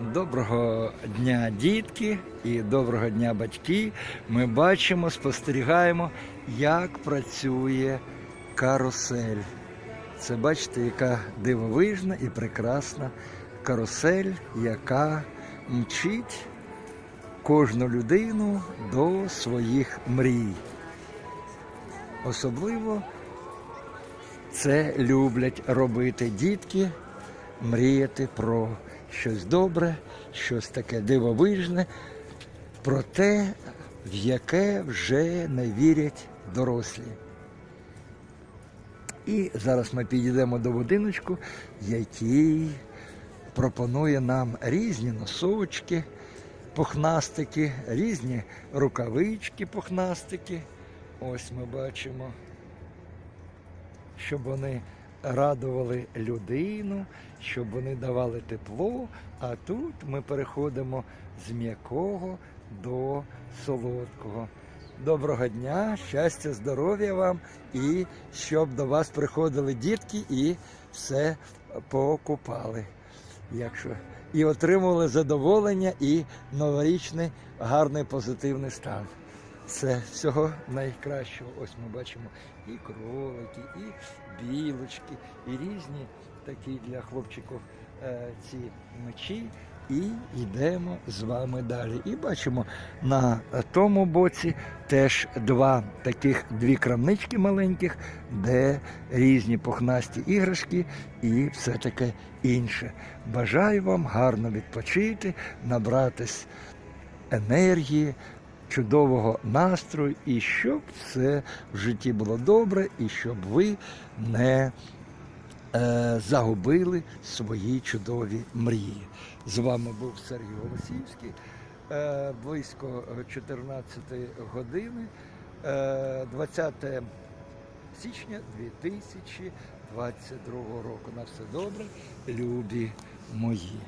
Доброго дня, дітки, і доброго дня, батьки. Ми бачимо, спостерігаємо, як працює карусель. Це бачите, яка дивовижна і прекрасна карусель, яка мчить кожну людину до своїх мрій. Особливо це люблять робити дітки, мріяти про щось добре, щось таке дивовижне, про те, в яке вже не вірять дорослі. І зараз ми підійдемо до будиночку, який пропонує нам різні носочки, пухнастики, різні рукавички, пухнастики. Ось ми бачимо щоб вони радували людину, щоб вони давали тепло. А тут ми переходимо з м'якого до солодкого. Доброго дня, щастя, здоров'я вам і щоб до вас приходили дітки і все покупали. Якщо і отримували задоволення і новорічний гарний позитивний стан. Це всього найкращого. Ось ми бачимо і кролики, і білочки, і різні такі для хлопчиків е, ці мечі. І йдемо з вами далі. І бачимо на тому боці теж два таких дві крамнички маленьких, де різні пухнасті іграшки і все таке інше. Бажаю вам гарно відпочити, набратись енергії, чудового настрою, і щоб все в житті було добре, і щоб ви не е, загубили свої чудові мрії. З вами був Сергій Голосіївський. Е, близько 14 години, е, 20 січня 2022 року. На все добре, любі мої.